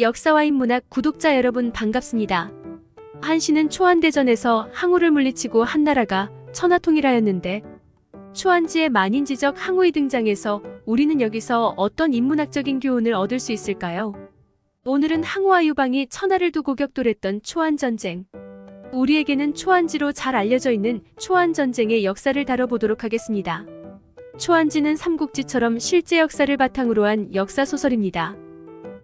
역사와 인문학 구독자 여러분 반갑습니다. 한시는 초안대전에서 항우를 물리치고 한나라가 천하통일하였는데 초안지의 만인지적 항우이 등장해서 우리는 여기서 어떤 인문학적인 교훈을 얻을 수 있을까요? 오늘은 항우와 유방이 천하를 두고 격돌했던 초안전쟁. 우리에게는 초안지로 잘 알려져 있는 초안전쟁의 역사를 다뤄보도록 하겠습니다. 초안지는 삼국지처럼 실제 역사를 바탕으로 한 역사소설입니다.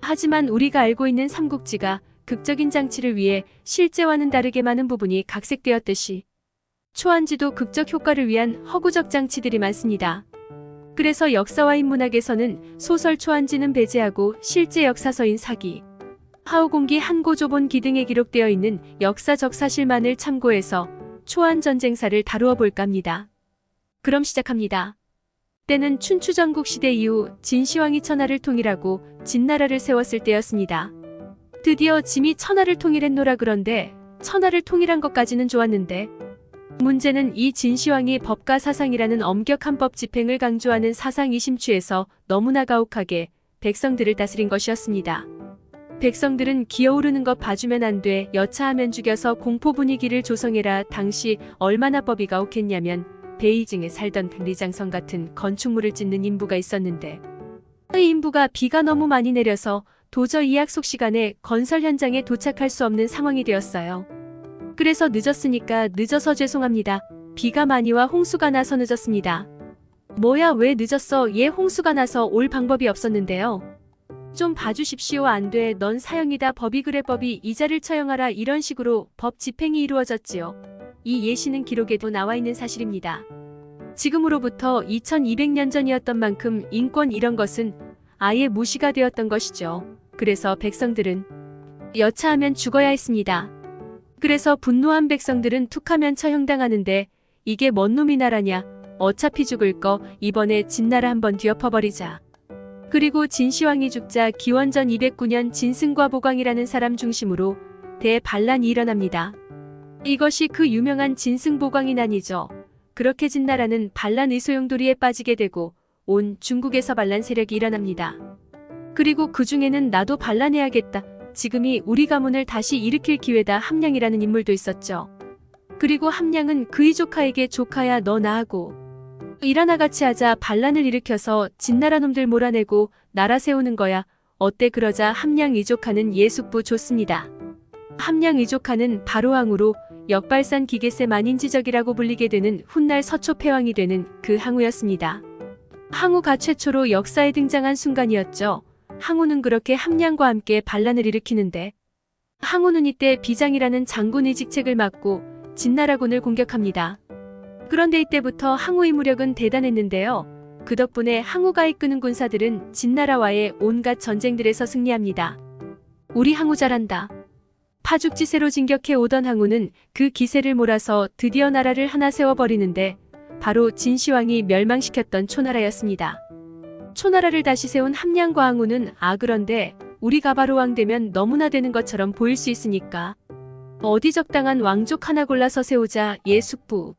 하지만 우리가 알고 있는 삼국지가 극적인 장치를 위해 실제와는 다르게 많은 부분이 각색되었듯이 초안지도 극적 효과를 위한 허구적 장치들이 많습니다. 그래서 역사와 인문학에서는 소설 초안지는 배제하고 실제 역사서인 사기, 하우공기 한고조본 기등에 기록되어 있는 역사적 사실만을 참고해서 초안 전쟁사를 다루어 볼까 합니다. 그럼 시작합니다. 때는 춘추전국 시대 이후 진시황이 천하를 통일하고 진나라를 세웠을 때였습니다. 드디어 짐이 천하를 통일했노라 그런데 천하를 통일한 것까지는 좋았는데 문제는 이 진시황이 법과 사상이라는 엄격한 법 집행을 강조하는 사상 이 심취해서 너무나 가혹하게 백성들을 다스린 것이었습니다. 백성들은 기어오르는 것 봐주면 안 돼 여차하면 죽여서 공포 분위기를 조성해라 당시 얼마나 법이 가혹했냐면 베이징에 살던 백리장성 같은 건축물을 짓는 인부가 있었는데 이 인부가 비가 너무 많이 내려서 도저히 약속 시간에 건설 현장에 도착할 수 없는 상황이 되었어요. 그래서 늦었으니까 늦어서 죄송합니다. 비가 많이 와 홍수가 나서 늦었습니다. 뭐야 왜 늦었어? 얘 홍수가 나서 올 방법이 없었는데요. 좀 봐주십시오 안 돼. 넌 사형이다. 법이 그래 법이 이자를 처형하라. 이런 식으로 법 집행이 이루어졌지요. 이 예시는 기록에도 나와 있는 사실입니다. 지금으로부터 2200년 전이었던 만큼 인권 이런 것은 아예 무시가 되었던 것이죠. 그래서 백성들은 여차하면 죽어야 했습니다. 그래서 분노한 백성들은 툭하면 처형당하는데 이게 뭔 놈이 나라냐. 어차피 죽을 거 이번에 진나라 한번 뒤엎어버리자. 그리고 진시황이 죽자 기원전 209년 진승과 보광이라는 사람 중심으로 대반란이 일어납니다. 이것이 그 유명한 진승보광이난이죠. 그렇게 진나라는 반란 의소용돌이에 빠지게 되고 온 중국에서 반란 세력이 일어납니다. 그리고 그 중에는 나도 반란해야겠다. 지금이 우리 가문을 다시 일으킬 기회다 함량이라는 인물도 있었죠. 그리고 함량은 그이 조카에게 조카야 너 나하고 일하나 같이 하자 반란을 일으켜서 진나라 놈들 몰아내고 나라 세우는 거야. 어때 그러자 함량 이조카는 예숙부 좋습니다. 함량 이조카는 바로 왕으로 역발산 기계세 만인지적이라고 불리게 되는 훗날 서초 패왕이 되는 그 항우였습니다. 항우가 최초로 역사에 등장한 순간이었죠. 항우는 그렇게 함량과 함께 반란을 일으키는데 항우는 이때 비장이라는 장군의 직책을 맡고 진나라군을 공격합니다. 그런데 이때부터 항우의 무력은 대단했는데요. 그 덕분에 항우가 이끄는 군사들은 진나라와의 온갖 전쟁들에서 승리합니다. 우리 항우 잘한다. 파죽지세로 진격해 오던 항우는 그 기세를 몰아서 드디어 나라를 하나 세워버리는데 바로 진시황이 멸망시켰던 초나라였습니다. 초나라를 다시 세운 함량과 항우는 아 그런데 우리가 바로 왕 되면 너무나 되는 것처럼 보일 수 있으니까 어디 적당한 왕족 하나 골라서 세우자 예숙부.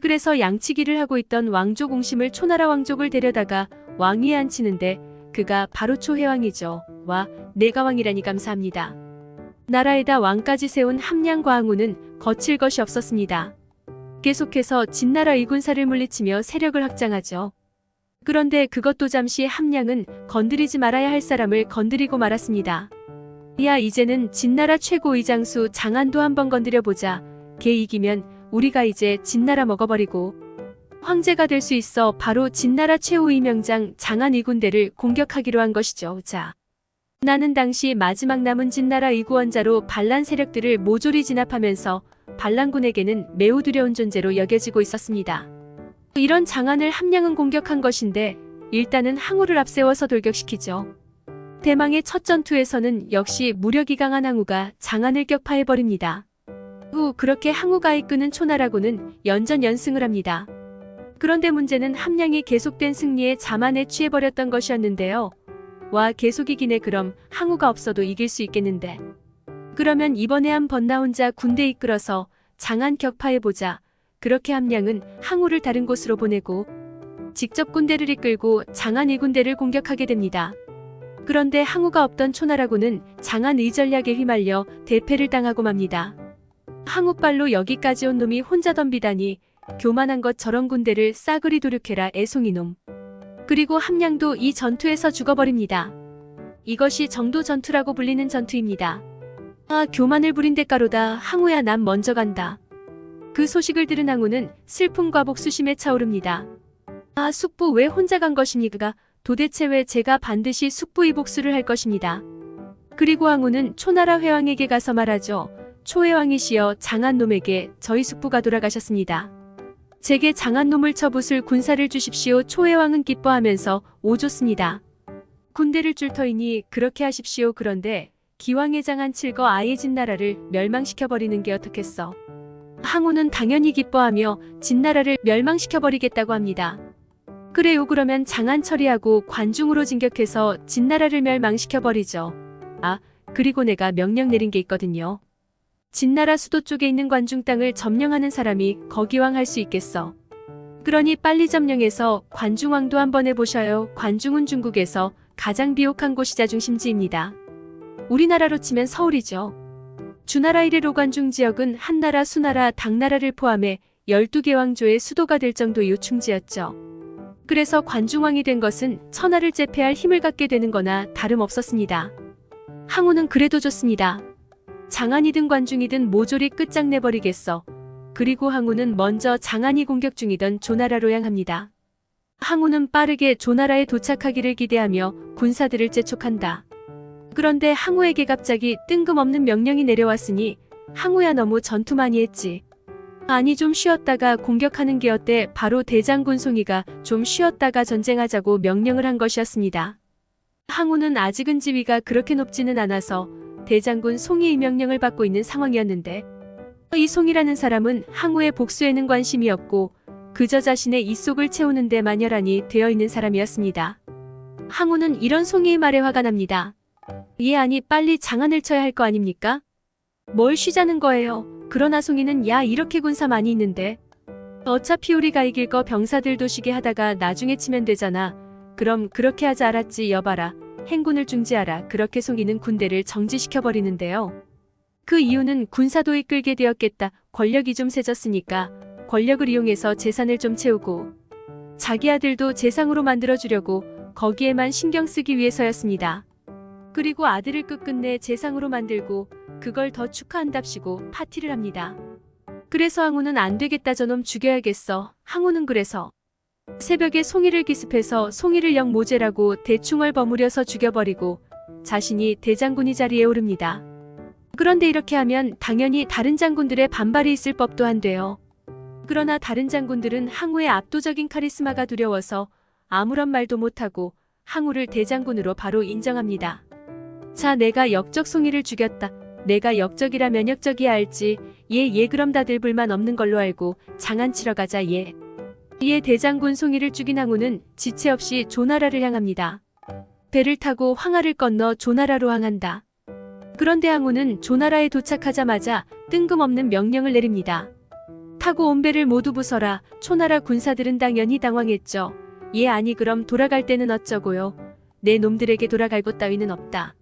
그래서 양치기를 하고 있던 왕족 옹심을 초나라 왕족을 데려다가 왕위에 앉히는데 그가 바로 초해왕이죠. 와 내가 왕이라니 감사합니다. 나라에다 왕까지 세운 함량과 항우는 거칠 것이 없었습니다. 계속해서 진나라 이군사를 물리치며 세력을 확장하죠. 그런데 그것도 잠시 함량은 건드리지 말아야 할 사람을 건드리고 말았습니다. 야 이제는 진나라 최고 의장수 장안도 한번 건드려보자. 걔 이기면 우리가 이제 진나라 먹어버리고 황제가 될 수 있어 바로 진나라 최후의 명장 장안 이군대를 공격하기로 한 것이죠. 자. 나는 당시 마지막 남은 진나라 이구원자로 반란 세력들을 모조리 진압하면서 반란군에게는 매우 두려운 존재로 여겨지고 있었습니다. 이런 장안을 함량은 공격한 것인데 일단은 항우를 앞세워서 돌격시키죠. 대망의 첫 전투에서는 역시 무력이 강한 항우가 장안을 격파해버립니다. 후 그렇게 항우가 이끄는 초나라군은 연전 연승을 합니다. 그런데 문제는 함량이 계속된 승리에 자만에 취해버렸던 것이었는데요. 와 계속 이기네 그럼 항우가 없어도 이길 수 있겠는데. 그러면 이번에 한 번 나 혼자 군대 이끌어서 장안 격파해보자. 그렇게 함량은 항우를 다른 곳으로 보내고 직접 군대를 이끌고 장안 이군대를 공격하게 됩니다. 그런데 항우가 없던 초나라군은 장안 의전략에 휘말려 대패를 당하고 맙니다. 항우빨로 여기까지 온 놈이 혼자 덤비다니 교만한 것 저런 군대를 싸그리 도륙해라 애송이놈. 그리고 함량도 이 전투에서 죽어버립니다. 이것이 정도 전투라고 불리는 전투입니다. 아 교만을 부린 대가로다 항우야 난 먼저 간다. 그 소식을 들은 항우는 슬픔과 복수심에 차오릅니다. 아 숙부 왜 혼자 간 것입니까? 도대체 왜 제가 반드시 숙부의 복수를 할 것입니다. 그리고 항우는 초나라 회왕에게 가서 말하죠. 초회왕이시여 장한 놈에게 저희 숙부가 돌아가셨습니다. 제게 장한 놈을 쳐붓을 군사를 주십시오. 초회왕은 기뻐하면서 오줬습니다. 군대를 줄 터이니 그렇게 하십시오. 그런데 기왕의 장한 칠거 아예 진나라를 멸망시켜버리는 게 어떻겠어. 항우는 당연히 기뻐하며 진나라를 멸망시켜버리겠다고 합니다. 그래요 그러면 장안 처리하고 관중으로 진격해서 진나라를 멸망시켜버리죠. 아 그리고 내가 명령 내린 게 있거든요. 진나라 수도 쪽에 있는 관중 땅을 점령하는 사람이 거기왕 할 수 있겠어. 그러니 빨리 점령해서 관중왕도 한번 해보셔요. 관중은 중국에서 가장 비옥한 곳이자 중심지입니다. 우리나라로 치면 서울이죠. 주나라 이래 로 관중 지역은 한나라, 수나라, 당나라를 포함해 12개 왕조의 수도가 될 정도의 요충지였죠. 그래서 관중왕이 된 것은 천하를 제패할 힘을 갖게 되는 거나 다름없었습니다. 항우는 그래도 좋습니다. 장안이든 관중이든 모조리 끝장내버리겠어. 그리고 항우는 먼저 장안이 공격 중이던 조나라로 향합니다. 항우는 빠르게 조나라에 도착하기를 기대하며 군사들을 재촉한다. 그런데 항우에게 갑자기 뜬금없는 명령이 내려왔으니 항우야 너무 전투 많이 했지. 아니 좀 쉬었다가 공격하는 게 어때 바로 대장군 송이가 좀 쉬었다가 전쟁하자고 명령을 한 것이었습니다. 항우는 아직은 지위가 그렇게 높지는 않아서 대장군 송이의 명령을 받고 있는 상황이었는데 이 송이라는 사람은 항우의 복수에는 관심이 없고 그저 자신의 입속을 채우는 데 만열하니 되어 있는 사람이었습니다. 항우는 이런 송이의 말에 화가 납니다. 예 아니 빨리 장안을 쳐야 할 거 아닙니까? 뭘 쉬자는 거예요. 그러나 송이는 야 이렇게 군사 많이 있는데 어차피 우리가 이길 거 병사들도 쉬게 하다가 나중에 치면 되잖아. 그럼 그렇게 하자 알았지 여봐라. 행군을 중지하라. 그렇게 송이는 군대를 정지시켜 버리는데요. 그 이유는 군사도 이끌게 되었겠다. 권력이 좀 세졌으니까 권력을 이용해서 재산을 좀 채우고 자기 아들도 재상으로 만들어 주려고 거기에만 신경 쓰기 위해서였습니다. 그리고 아들을 끝끝내 재상으로 만들고 그걸 더 축하한답시고 파티를 합니다. 그래서 항우는 안 되겠다 저놈 죽여야겠어. 항우는 그래서 새벽에 송이를 기습해서 송이를 영 모제라고 대충을 버무려서 죽여버리고 자신이 대장군이 자리에 오릅니다. 그런데 이렇게 하면 당연히 다른 장군들의 반발이 있을 법도 한데요. 그러나 다른 장군들은 항우의 압도적인 카리스마가 두려워서 아무런 말도 못하고 항우를 대장군으로 바로 인정합니다. 자, 내가 역적 송이를 죽였다. 내가 역적이라 면역적이야 알지. 예, 예, 그럼 다들 불만 없는 걸로 알고 장안 치러 가자, 예. 이에 대장군 송이를 죽인 항우는 지체 없이 조나라를 향합니다. 배를 타고 황하를 건너 조나라로 향한다. 그런데 항우는 조나라에 도착하자마자 뜬금없는 명령을 내립니다. 타고 온 배를 모두 부숴라. 초나라 군사들은 당연히 당황했죠. 예, 아니 그럼 돌아갈 때는 어쩌고요. 내 놈들에게 돌아갈 곳 따위는 없다.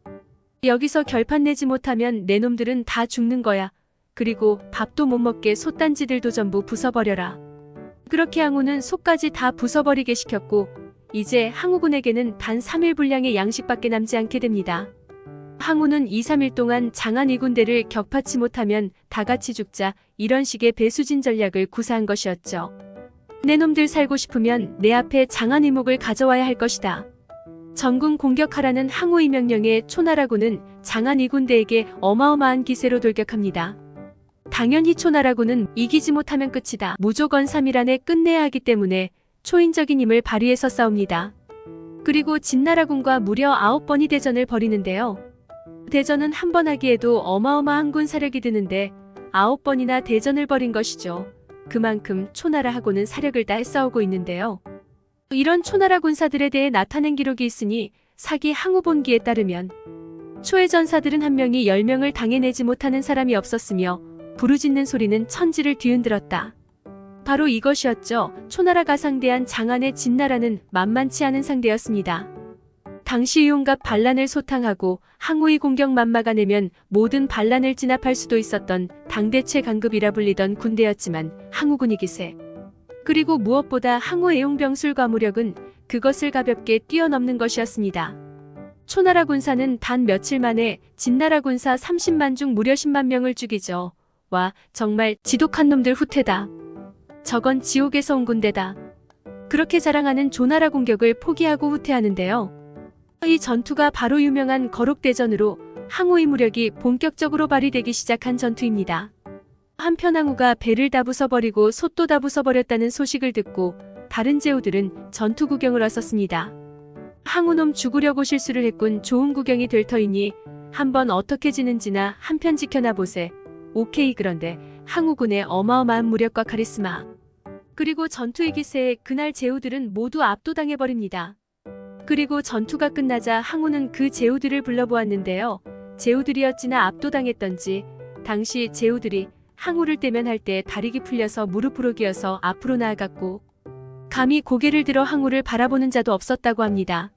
여기서 결판 내지 못하면 내 놈들은 다 죽는 거야. 그리고 밥도 못 먹게 솥단지들도 전부 부숴버려라. 그렇게 항우는 속까지 다 부숴버리게 시켰고 이제 항우군에게는 단 3일 분량의 양식밖에 남지 않게 됩니다. 항우는 2, 3일 동안 장안 이 군대를 격파치 못하면 다 같이 죽자 이런 식의 배수진 전략을 구사한 것이었죠. 내 놈들 살고 싶으면 내 앞에 장안 이목을 가져와야 할 것이다. 전군 공격하라는 항우의 명령에 초나라군은 장안 이 군대에게 어마어마한 기세로 돌격합니다. 당연히 초나라군은 이기지 못하면 끝이다. 무조건 3일 안에 끝내야 하기 때문에 초인적인 힘을 발휘해서 싸웁니다. 그리고 진나라군과 무려 9번이 대전을 벌이는데요. 대전은 한 번 하기에도 어마어마한 군 사력이 드는데 9번이나 대전을 벌인 것이죠. 그만큼 초나라하고는 사력을 다해 싸우고 있는데요. 이런 초나라 군사들에 대해 나타낸 기록이 있으니 사기 항우본기에 따르면 초의 전사들은 한 명이 10명을 당해내지 못하는 사람이 없었으며 부르짖는 소리는 천지를 뒤흔들었다. 바로 이것이었죠. 초나라가 상대한 장안의 진나라는 만만치 않은 상대였습니다. 당시 유용갑 반란을 소탕하고 항우의 공격만 막아내면 모든 반란을 진압할 수도 있었던 당대 최강급이라 불리던 군대였지만 항우군이 기세. 그리고 무엇보다 항우 애용병술과 무력은 그것을 가볍게 뛰어넘는 것이었습니다. 초나라 군사는 단 며칠 만에 진나라 군사 30만 중 무려 10만 명을 죽이죠. 와, 정말 지독한 놈들 후퇴다. 저건 지옥에서 온 군대다. 그렇게 자랑하는 조나라 공격을 포기하고 후퇴하는데요. 이 전투가 바로 유명한 거록대전으로 항우의 무력이 본격적으로 발휘되기 시작한 전투입니다. 한편 항우가 배를 다 부숴버리고 솥도 다 부숴버렸다는 소식을 듣고 다른 제후들은 전투 구경을 왔었습니다. 항우놈 죽으려고 실수를 했군 좋은 구경이 될 터이니 한번 어떻게 지는지나 한편 지켜나 보세. 오케이 그런데 항우군의 어마어마한 무력과 카리스마 그리고 전투의 기세에 그날 제후들은 모두 압도당해버립니다. 그리고 전투가 끝나자 항우는 그 제후들을 불러보았는데요. 제후들이었지나 압도당했던지 당시 제후들이 항우를 떼면할 때 다리기 풀려서 무릎으로 기어서 앞으로 나아갔고 감히 고개를 들어 항우를 바라보는 자도 없었다고 합니다.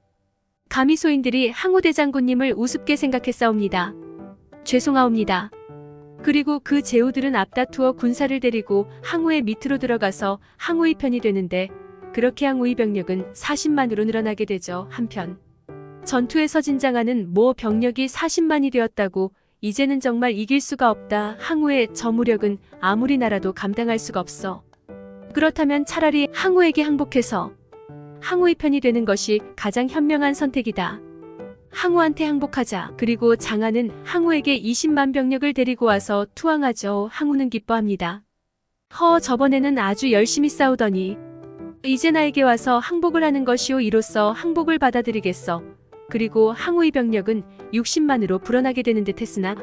감히 소인들이 항우 대장군님을 우습게 생각했사옵니다. 죄송하옵니다. 그리고 그 제후들은 앞다투어 군사를 데리고 항우의 밑으로 들어가서 항우의 편이 되는데 그렇게 항우의 병력은 40만으로 늘어나게 되죠. 한편 전투에서 진장하는 모 병력이 40만이 되었다고 이제는 정말 이길 수가 없다. 항우의 저 무력은 아무리 나라도 감당할 수가 없어. 그렇다면 차라리 항우에게 항복해서 항우의 편이 되는 것이 가장 현명한 선택이다. 항우한테 항복하자. 그리고 장하는 항우에게 20만 병력을 데리고 와서 투항하죠. 항우는 기뻐합니다. 허 저번에는 아주 열심히 싸우더니 이제 나에게 와서 항복을 하는 것이오 이로써 항복을 받아들이겠어. 그리고 항우의 병력은 60만으로 불어나게 되는 듯 했으나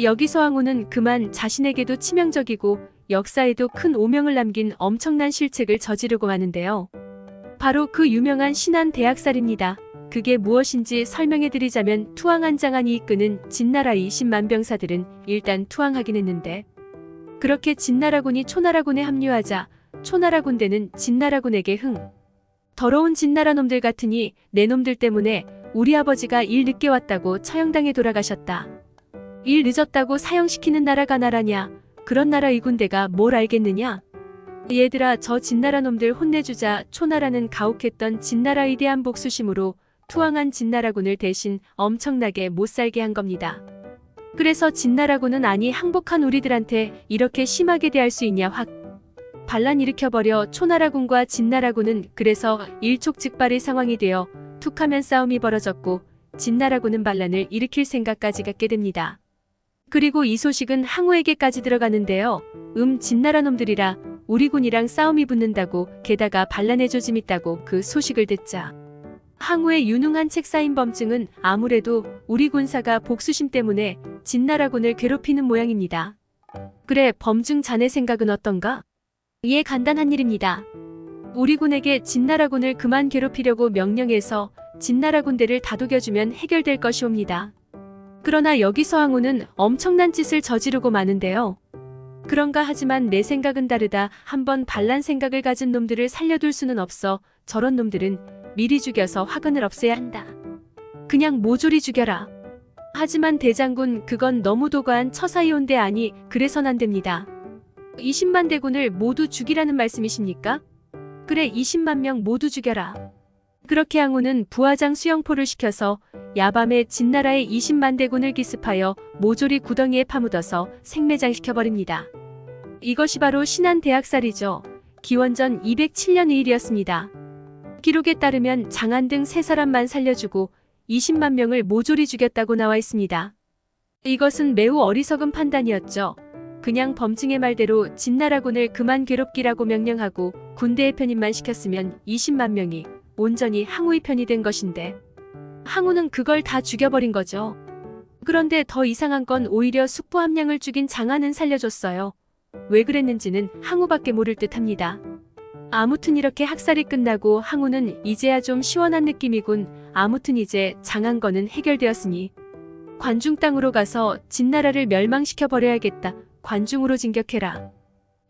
여기서 항우는 그만 자신에게도 치명적이고 역사에도 큰 오명을 남긴 엄청난 실책을 저지르고 마는데요. 바로 그 유명한 신한 대학살입니다. 그게 무엇인지 설명해 드리자면 투항 한 장안이 이끄는 진나라의 10만 병사들은 일단 투항하긴 했는데 그렇게 진나라군이 초나라군에 합류하자 초나라 군대는 진나라군에게 흥 더러운 진나라 놈들 같으니 내 놈들 때문에 우리 아버지가 일 늦게 왔다고 처형당해 돌아가셨다. 일 늦었다고 사형시키는 나라가 나라냐? 그런 나라 이 군대가 뭘 알겠느냐? 얘들아 저 진나라 놈들 혼내주자 초나라는 가혹했던 진나라에 대한 복수심으로 투항한 진나라군을 대신 엄청나게 못살게 한 겁니다. 그래서 진나라군은 아니 항복한 우리들한테 이렇게 심하게 대할 수 있냐 확 반란 일으켜버려 초나라군과 진나라군은 그래서 일촉즉발의 상황이 되어 툭하면 싸움이 벌어졌고 진나라군은 반란을 일으킬 생각까지 갖게 됩니다. 그리고 이 소식은 항우에게까지 들어가는데요. 음 진나라 놈들이라 우리 군이랑 싸움이 붙는다고 게다가 반란의 조짐 있다고 그 소식을 듣자 항우의 유능한 책사인 범증은 아무래도 우리 군사가 복수심 때문에 진나라군을 괴롭히는 모양입니다. 그래 범증 자네 생각은 어떤가? 이에 간단한 일입니다. 우리 군에게 진나라군을 그만 괴롭히려고 명령해서 진나라 군대를 다독여주면 해결될 것이옵니다. 그러나 여기서 항우는 엄청난 짓을 저지르고 마는데요. 그런가 하지만 내 생각은 다르다. 한번 반란 생각을 가진 놈들을 살려둘 수는 없어. 저런 놈들은 미리 죽여서 화근을 없애야 한다. 그냥 모조리 죽여라. 하지만 대장군 그건 너무 도가한 처사이온대 아니 그래선 안 됩니다. 20만 대군을 모두 죽이라는 말씀이십니까? 그래 20만 명 모두 죽여라. 그렇게 항우는 부하장 수영포를 시켜서 야밤에 진나라의 20만 대군을 기습하여 모조리 구덩이에 파묻어서 생매장시켜버립니다. 이것이 바로 신한 대학살이죠. 기원전 207년 의 일이었습니다. 기록에 따르면 장안 등세 사람만 살려주고 20만 명을 모조리 죽였다고 나와 있습니다. 이것은 매우 어리석은 판단이었죠. 그냥 범증의 말대로 진나라군을 그만 괴롭기라고 명령하고 군대의 편입만 시켰으면 20만 명이 온전히 항우의 편이 된 것인데 항우는 그걸 다 죽여버린 거죠. 그런데 더 이상한 건 오히려 숙부 함량을 죽인 장안은 살려줬어요. 왜 그랬는지는 항우밖에 모를 듯합니다. 아무튼 이렇게 학살이 끝나고 항우는 이제야 좀 시원한 느낌이군. 아무튼 이제 장한 거는 해결되었으니 관중 땅으로 가서 진나라를 멸망시켜 버려야겠다. 관중으로 진격해라.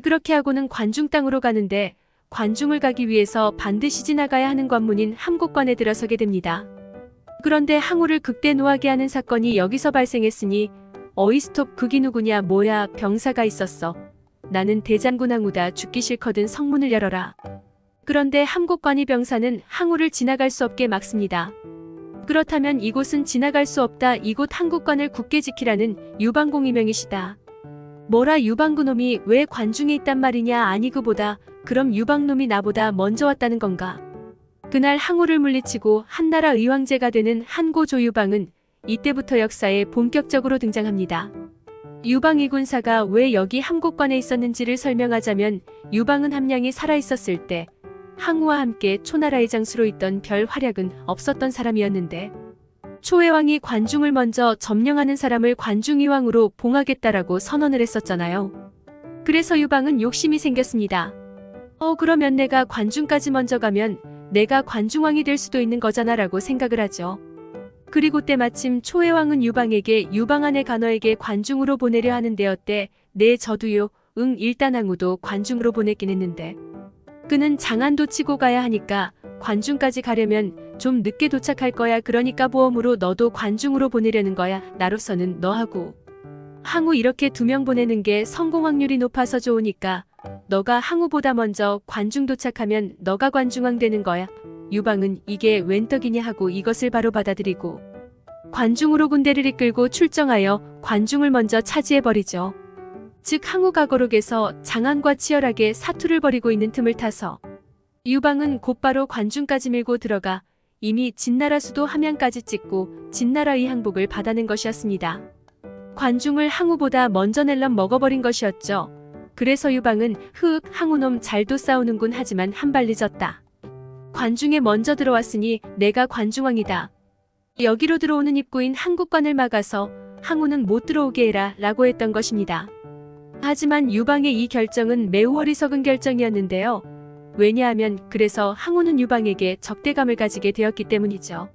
그렇게 하고는 관중 땅으로 가는데 관중을 가기 위해서 반드시 지나가야 하는 관문인 함곡관에 들어서게 됩니다. 그런데 항우를 극대 노하게 하는 사건이 여기서 발생했으니 어이스톱 그기 누구냐 뭐야 병사가 있었어. 나는 대장군 항우다 죽기 싫거든 성문을 열어라. 그런데 함곡관이 병사는 항우를 지나갈 수 없게 막습니다. 그렇다면 이곳은 지나갈 수 없다. 이곳 한국관을 굳게 지키라는 유방공 이명이시다. 뭐라 유방구놈이 왜 관중에 있단 말이냐 아니 그보다 그럼 유방놈이 나보다 먼저 왔다는 건가. 그날 항우를 물리치고 한나라 의왕제가 되는 한고 조유방은 이때부터 역사에 본격적으로 등장합니다. 유방이 군사가 왜 여기 함곡관에 있었는지를 설명하자면 유방은 함량이 살아있었을 때 항우와 함께 초나라의 장수로 있던 별 활약은 없었던 사람이었는데 초해왕이 관중을 먼저 점령하는 사람을 관중이왕으로 봉하겠다라고 선언을 했었잖아요. 그래서 유방은 욕심이 생겼습니다. 어 그러면 내가 관중까지 먼저 가면 내가 관중왕이 될 수도 있는 거잖아 라고 생각을 하죠. 그리고 때마침 초해왕은 유방에게 유방안의 간어에게 관중으로 보내려 하는데 어때? 네 저도요. 응 일단 항우도 관중으로 보냈긴 했는데 그는 장안도 치고 가야 하니까 관중까지 가려면 좀 늦게 도착할 거야. 그러니까 보험으로 너도 관중으로 보내려는 거야. 나로서는 너하고 항우 이렇게 두 명 보내는 게 성공 확률이 높아서 좋으니까 너가 항우보다 먼저 관중 도착하면 너가 관중왕 되는 거야. 유방은 이게 웬 떡이냐 하고 이것을 바로 받아들이고 관중으로 군대를 이끌고 출정하여 관중을 먼저 차지해버리죠. 즉 항우가 거룩에서 장안과 치열하게 사투를 벌이고 있는 틈을 타서 유방은 곧바로 관중까지 밀고 들어가 이미 진나라 수도 함양까지 찍고 진나라의 항복을 받아낸 것이었습니다. 관중을 항우보다 먼저 낼름 먹어버린 것이었죠. 그래서 유방은 흑 항우놈 잘도 싸우는군 하지만 한발 늦었다. 관중에 먼저 들어왔으니 내가 관중왕이다. 여기로 들어오는 입구인 한국관을 막아서 항우는 못 들어오게 해라 라고 했던 것입니다. 하지만 유방의 이 결정은 매우 어리석은 결정이었는데요. 왜냐하면 그래서 항우는 유방에게 적대감을 가지게 되었기 때문이죠.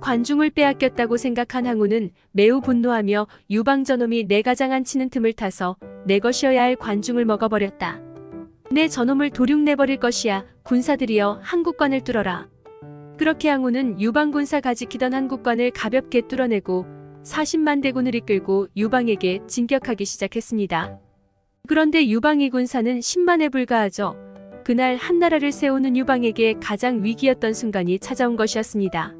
관중을 빼앗겼다고 생각한 항우는 매우 분노하며 유방 저놈이 내 가장 안 치는 틈을 타서 내 것이어야 할 관중을 먹어버렸다. 내 저놈을 도륙내버릴 것이야. 군사들이여 한국관을 뚫어라. 그렇게 항우는 유방 군사 가 지키던 한국관을 가볍게 뚫어내고 40만 대군을 이끌고 유방에게 진격하기 시작했습니다. 그런데 유방의 군사는 10만에 불과하죠. 그날 한나라를 세우는 유방에게 가장 위기였던 순간이 찾아온 것이었습니다.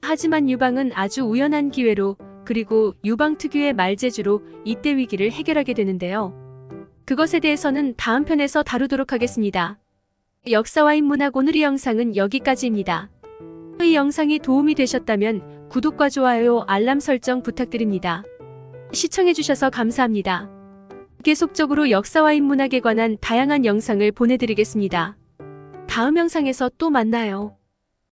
하지만 유방은 아주 우연한 기회로 그리고 유방 특유의 말재주로 이때 위기를 해결하게 되는데요. 그것에 대해서는 다음 편에서 다루도록 하겠습니다. 역사와 인문학 오늘의 영상은 여기까지입니다. 이 영상이 도움이 되셨다면 구독과 좋아요, 알람 설정 부탁드립니다. 시청해주셔서 감사합니다. 계속적으로 역사와 인문학에 관한 다양한 영상을 보내드리겠습니다. 다음 영상에서 또 만나요.